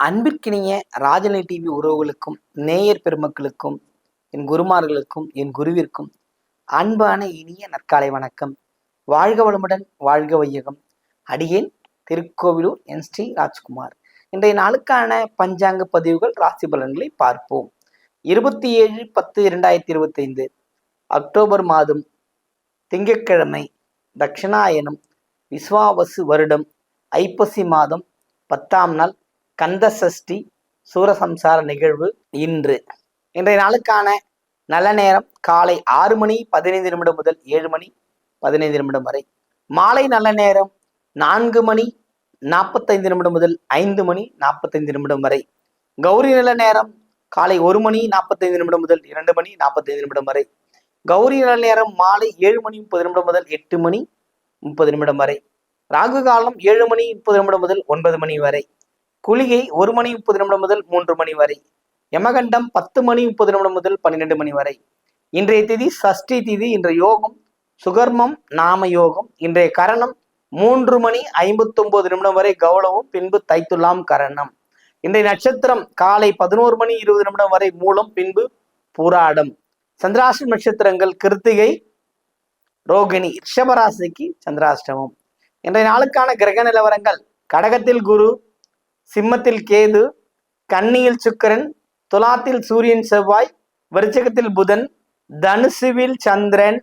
அன்பிற்கினிய ராஜநிலை டிவி உறவுகளுக்கும் நேயர் பெருமக்களுக்கும் என் குருமார்களுக்கும் என் குருவிற்கும் அன்பான இனிய நற்காலை வணக்கம். வாழ்க வளமுடன் வாழ்க வையகம். அடியேன் திருக்கோவிலூர் என் ஸ்ரீ ராஜ்குமார். இன்றைய நாளுக்கான பஞ்சாங்க பதிவுகள் ராசி பலன்களை பார்ப்போம். இருபத்தி ஏழு பத்து இரண்டாயிரத்தி இருபத்தைந்து அக்டோபர் மாதம் திங்கட்கிழமை தட்சிணாயனம் விஸ்வாவசு வருடம் ஐப்பசி மாதம் பத்தாம் நாள் கந்த சஷ்டி சூரசம்சார நிகழ்வு இன்று. இன்றைய நாளுக்கான நல்ல நேரம் காலை ஆறு மணி பதினைந்து நிமிடம் முதல் ஏழு மணி பதினைந்து நிமிடம் வரை. மாலை நல்ல நேரம் நான்கு மணி நாற்பத்தைந்து நிமிடம் முதல் ஐந்து மணி நாற்பத்தைந்து நிமிடம் வரை. கௌரி நல்ல நேரம் காலை ஒரு மணி நாற்பத்தைந்து நிமிடம் முதல் இரண்டு மணி நாற்பத்தைந்து நிமிடம் வரை. கௌரி நல்ல நேரம் மாலை ஏழு மணி முப்பது நிமிடம் முதல் எட்டு மணி முப்பது நிமிடம் வரை. ராகு காலம் ஏழு மணி முப்பது நிமிடம் முதல் ஒன்பது மணி வரை. குளிகை ஒரு மணி முப்பது நிமிடம் முதல் மூன்று மணி வரை. யமகண்டம் பத்து மணி முப்பது நிமிடம் முதல் பன்னிரெண்டு மணி வரை. இன்றைய திதி சஷ்டி திதி இன்றைய யோகம் சுகர்மம் நாம யோகம் இன்றைய கரணம் மூன்று மணி ஐம்பத்தி ஒன்பது நிமிடம் வரை கௌளவும் பின்பு தைத்துலாம் கரணம். இன்றைய நட்சத்திரம் காலை பதினோரு மணி இருபது நிமிடம் வரை மூலம் பின்பு பூராடம். சந்திராஷ்டம் நட்சத்திரங்கள் கிருத்திகை ரோகிணி ரிஷபராசிக்கு சந்திராஷ்டமம். இன்றைய நாளுக்கான கிரக நிலவரங்கள் கடகத்தில் குரு சிம்மத்தில் கேது கன்னியில் சுக்கிரன் துலாத்தில் சூரியன் செவ்வாய் விருச்சகத்தில் புதன் தனுசுவில் சந்திரன்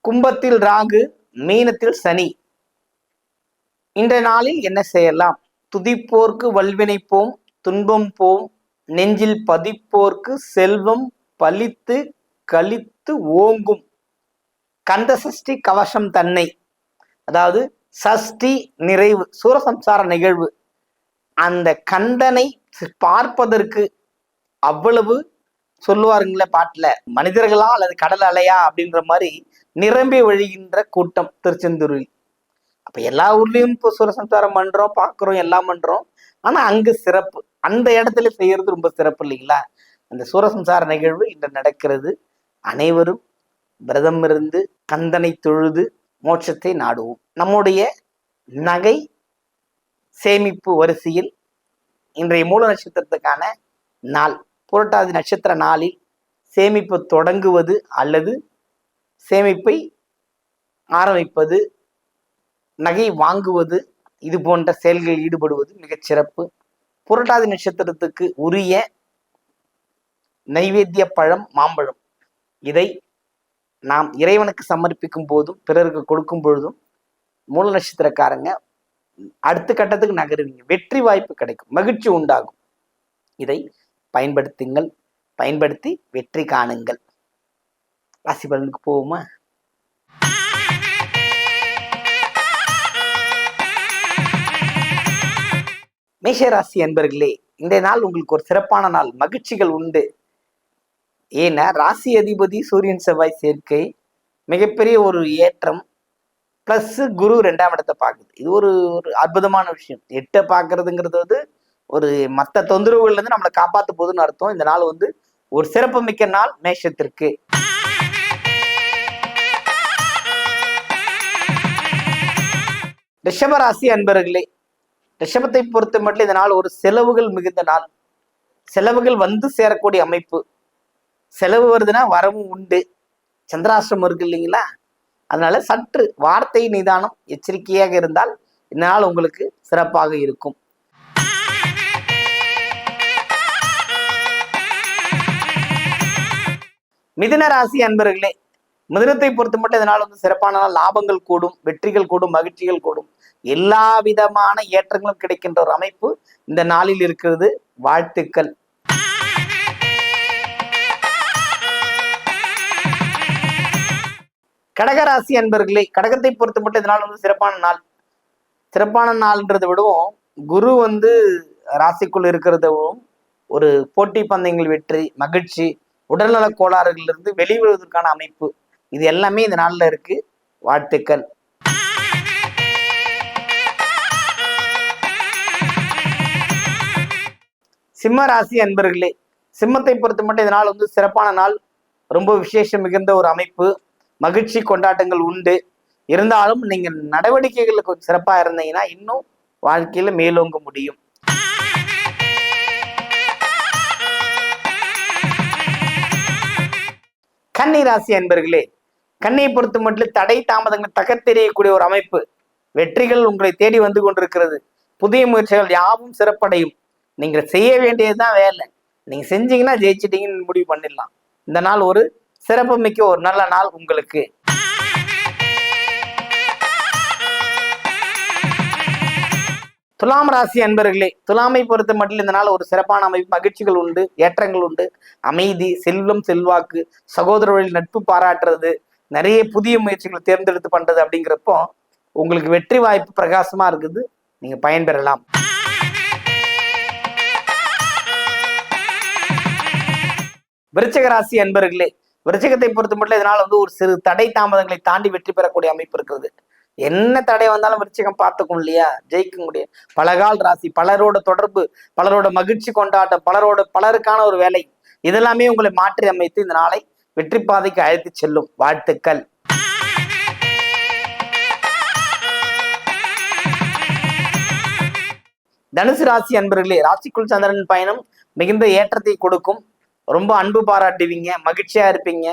கும்பத்தில் ராகு மீனத்தில் சனி. இன்றைய நாளில் என்ன செய்யலாம்? துதிப்போர்க்கு வல்வினை போம் துன்பம் போம் நெஞ்சில் பதிப்போர்க்கு செல்வம் பலித்து கழித்து ஓங்கும். கந்த சஷ்டி கவசம் தன்னை அதாவது சஷ்டி நிறைவு சூரசம்சார நிகழ்வு. அந்த கந்தனை பார்ப்பதற்கு அவ்வளவு சொல்லுவாருங்களே பாட்டுல மனிதர்களா அல்லது கடல் அலையா அப்படின்ற மாதிரி நிரம்பி வழிகின்ற கூட்டம் திருச்செந்தூரில். அப்ப எல்லா ஊர்லயும் இப்போ சுரசம்சாரம் பண்றோம் பார்க்குறோம் எல்லாம் பண்றோம். ஆனா அங்கு சிறப்பு அந்த இடத்துல செய்யறது ரொம்ப சிறப்பு இல்லைங்களா? அந்த சூரசம்சார நிகழ்வு இன்று நடக்கிறது. அனைவரும் விரதம் இருந்து கந்தனை தொழுது மோட்சத்தை நாடுவோம். நம்முடைய நகை சேமிப்பு வரிசையில் இன்றைய மூல நட்சத்திரத்துக்கான நாள். புரட்டாதி நட்சத்திர நாளில் சேமிப்பு தொடங்குவது அல்லது சேமிப்பை ஆரம்பிப்பது நகை வாங்குவது இது போன்ற செயல்களில் ஈடுபடுவது மிகச் சிறப்பு. புரட்டாதி நட்சத்திரத்துக்கு உரிய நைவேத்திய பழம் மாம்பழம். இதை நாம் இறைவனுக்கு சமர்ப்பிக்கும் போதும் பிறருக்கு கொடுக்கும் பொழுதும் மூல நட்சத்திரக்காரங்க அடுத்த கட்டத்துக்கு நகருவீங்க. வெற்றி வாய்ப்பு கிடைக்கும். மகிழ்ச்சி உண்டாகும். இதை பயன்படுத்துங்கள். பயன்படுத்தி வெற்றி காணுங்கள். ராசி பலனுக்கு போவோமா? மேஷராசி அன்பர்களே இந்த நாள் உங்களுக்கு ஒரு சிறப்பான நாள். மகிழ்ச்சிகள் உண்டு. ஏன்னா ராசி அதிபதி சூரியன் செவ்வாய் சேர்க்கை மிகப்பெரிய ஒரு ஏற்றம். ப்ளஸ் குரு ரெண்டாம் இடத்தை பார்க்குது. இது ஒரு ஒரு அற்புதமான விஷயம். எட்டை பார்க்கறதுங்கிறது வந்து ஒரு மற்ற தொந்தரவுகள்ல இருந்து நம்மளை காப்பாற்ற போதுன்னு அர்த்தம். இந்த நாள் வந்து ஒரு சிறப்பு மிக்க நாள் மேஷத்திற்கு. ரிஷபராசி அன்பர்களே ரிஷபத்தை பொறுத்த மட்டும் இந்த நாள் ஒரு செலவுகள் மிகுந்த நாள். செலவுகள் வந்து சேரக்கூடிய அமைப்பு. செலவு வருதுன்னா வரவும் உண்டு. சந்திராசிரமம் இருக்கு இல்லைங்களா? அதனால சற்று வார்த்தை நிதானம் எச்சரிக்கையாக இருந்தால் இந்த நாள் உங்களுக்கு சிறப்பாக இருக்கும். மிதுன ராசி அன்பர்களே மிதுனத்தை பொறுத்த மட்டும் இதனால் வந்து சிறப்பான லாபங்கள் கூடும் வெற்றிகள் கூடும் மகிழ்ச்சிகள் கூடும். எல்லா விதமான ஏற்றங்களும் கிடைக்கின்ற ஒரு அமைப்பு இந்த நாளில் இருக்கிறது. வாழ்த்துக்கள். கடகராசி அன்பர்களே கடகத்தை பொறுத்த மட்டும் இதனால் வந்து சிறப்பான நாள். சிறப்பான நாள்ன்றதை விடவும். குரு வந்து ராசிக்குள் இருக்கிறதும் ஒரு போட்டி பந்தயங்கள் வெற்றி மகிழ்ச்சி உடல்நல கோளாறுகளிலிருந்து வெளிவருவதற்கான அமைப்பு. இது எல்லாமே இந்த நாளில் இருக்கு. வாழ்த்துக்கள். சிம்ம ராசி அன்பர்களே சிம்மத்தை பொறுத்த மட்டும் இந்த நாள் வந்து சிறப்பான நாள். ரொம்ப விசேஷம் மிகுந்த ஒரு அமைப்பு. மகிழ்ச்சி கொண்டாட்டங்கள் உண்டு. இருந்தாலும் நீங்க நடவடிக்கைகள் கொஞ்சம் சிறப்பா இருந்தீங்கன்னா இன்னும் வாழ்க்கையில மேலோங்க முடியும். கன்னி ராசி அன்பர்களே கண்ணியை பொறுத்த மட்டும் தடை தாமதங்கள் தகர்த்தெறியக்கூடிய ஒரு அமைப்பு. வெற்றிகள் உங்களை தேடி வந்து கொண்டிருக்கிறது. புதிய முயற்சிகள் யாவும் சிறப்படையும். நீங்க செய்ய வேண்டியதுதான் வேலை. நீங்க செஞ்சீங்கன்னா ஜெயிச்சிட்டீங்கன்னு முடிவு பண்ணிடலாம். இந்த நாள் ஒரு சிறப்பு மிக்க ஒரு நல்ல நாள் உங்களுக்கு. துலாம் ராசி அன்பர்களே துலாமை பொறுத்த மட்டும் இந்த நாள் ஒரு சிறப்பான அமைப்பு. மகிழ்ச்சிகள் உண்டு ஏற்றங்கள் உண்டு. அமைதி செல்வம் செல்வாக்கு சகோதர வழி நட்பு பாராட்டுறது நிறைய புதிய முயற்சிகளை தேர்ந்தெடுத்து பண்றது அப்படிங்கிறப்போ உங்களுக்கு வெற்றி வாய்ப்பு பிரகாசமா இருக்குது. நீங்க பயன்பெறலாம். விருச்சக ராசி அன்பர்களே விருச்சகத்தை பொறுத்த மட்டும் இதனால் வந்து ஒரு சிறு தடை தாமதங்களை தாண்டி வெற்றி பெறக்கூடிய அமைப்பு இருக்கிறது. என்ன தடை வந்தாலும் விருச்சிகம் பார்த்துக்கும் இல்லையா? ஜெயிக்க முடியும் பலகால் ராசி பலரோட தொடர்பு பலரோட மகிழ்ச்சி கொண்டாட்டம் பலரோட பலருக்கான ஒரு வேலை. இதெல்லாமே உங்களை மாற்றி அமைத்து இந்த நாளை வெற்றி பாதைக்கு அழைத்து செல்லும். வாழ்த்துக்கள். தனுசு ராசி அன்பர்களே ராசிக்குள் சந்திரன் பயணம் மிகுந்த ஏற்றத்தை கொடுக்கும். ரொம்ப அன்பு பாராட்டுவீங்க மகிழ்ச்சியா இருப்பீங்க.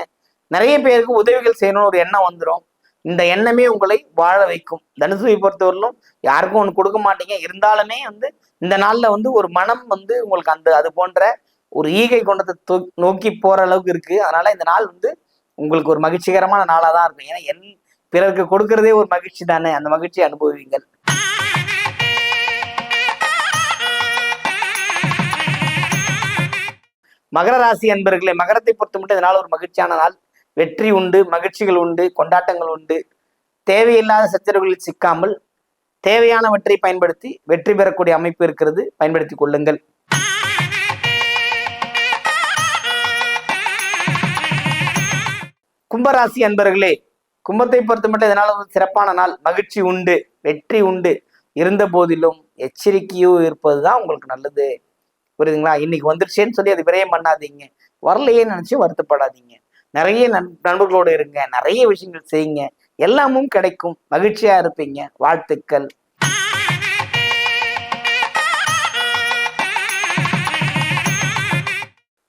நிறைய பேருக்கு உதவிகள் செய்யணும்னு ஒரு எண்ணம் வந்துடும் இந்த எண்ணமே உங்களை வாழ வைக்கும். தனுசுவை பொறுத்தவரையிலும் யாருக்கும் ஒன்று கொடுக்க மாட்டீங்க. இருந்தாலுமே வந்து இந்த நாள்ல வந்து ஒரு மனம் வந்து உங்களுக்கு அந்த அது போன்ற ஒரு ஈகை கொண்டத்தை நோக்கி போற அளவுக்கு இருக்கு. அதனால இந்த நாள் வந்து உங்களுக்கு ஒரு மகிழ்ச்சிகரமான நாளாக தான் இருக்கும். ஏன்னா என் பிறருக்கு கொடுக்கறதே ஒரு மகிழ்ச்சி தானே. அந்த மகிழ்ச்சியை அனுபவிங்கள் மகர ராசி அன்பர்களே மகரத்தை பொறுத்து மட்டும் இதனால் ஒரு மகிழ்ச்சியான நாள். வெற்றி உண்டு மகிழ்ச்சிகள் உண்டு கொண்டாட்டங்கள் உண்டு. தேவையில்லாத சச்சரவுகளில் சிக்காமல் தேவையானவற்றை பயன்படுத்தி வெற்றி பெறக்கூடிய அமைப்பு இருக்கிறது. பயன்படுத்திக் கொள்ளுங்கள். கும்பராசி அன்பர்களே கும்பத்தை பொறுத்த மட்டும் இதனால் ஒரு சிறப்பான நாள். மகிழ்ச்சி உண்டு வெற்றி உண்டு. இருந்த போதிலும் எச்சரிக்கையோ இருப்பதுதான் உங்களுக்கு நல்லது. புரியுதுங்களா? இன்னைக்கு வந்துருச்சேன்னு சொல்லி அது விரயம் பண்ணாதீங்க. வரலையே நினைச்சு வருத்தப்படாதீங்க. நிறைய நண்பர்களோடு இருங்க. நிறைய விஷயங்கள் செய்யுங்க. எல்லாமும் கிடைக்கும். மகிழ்ச்சியா இருப்பீங்க. வாழ்த்துக்கள்.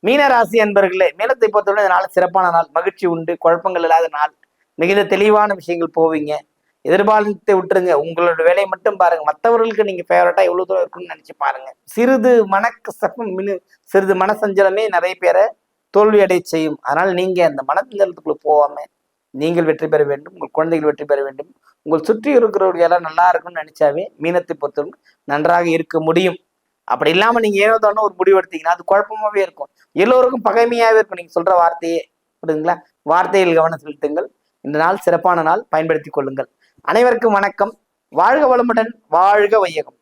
மீனராசி அன்பர்களே மீனத்தை பொறுத்தவரை இந்த நாள் சிறப்பான நாள். மகிழ்ச்சி உண்டு. குழப்பங்கள் இல்லாத நாள். மிகுந்த தெளிவான விஷயங்கள் போவீங்க. எதிர்பாலத்தை விட்டுருங்க. உங்களோட வேலையை மட்டும் பாருங்க. மற்றவர்களுக்கு நீங்க ஃபேவரட்டா எவ்வளவு தூரம் இருக்குன்னு நினைச்சு பாருங்க. சிறிது மனக்கசப்பம் மினு சிறிது மனசஞ்சலமே நிறைய பேரை தோல்வி அடைய செய்யும். அதனால் நீங்க அந்த மனசஞ்சலத்துக்குள்ள போகாம நீங்கள் வெற்றி பெற வேண்டும். உங்கள் குழந்தைகள் வெற்றி பெற வேண்டும். உங்கள் சுற்றி இருக்கிறவர்கள் எல்லாம் நல்லா இருக்கும்னு நினைச்சாவே மீனத்தை பொறுத்தவரைக்கும் நன்றாக இருக்க முடியும். அப்படி இல்லாம நீங்க ஏனோ தானோ ஒரு முடிவு எடுத்தீங்கன்னா அது குழப்பமாவே இருக்கும். எல்லோருக்கும் பகைமையாவே இருக்கும். நீங்க சொல்ற வார்த்தையே புரியுதுங்களா? வார்த்தையில் கவனம் செலுத்துங்கள். இந்த நாள் சிறப்பான நாள். பயன்படுத்திக் கொள்ளுங்கள். அனைவருக்கும் வணக்கம். வாழ்க வளமுடன் வாழ்க வையகம்.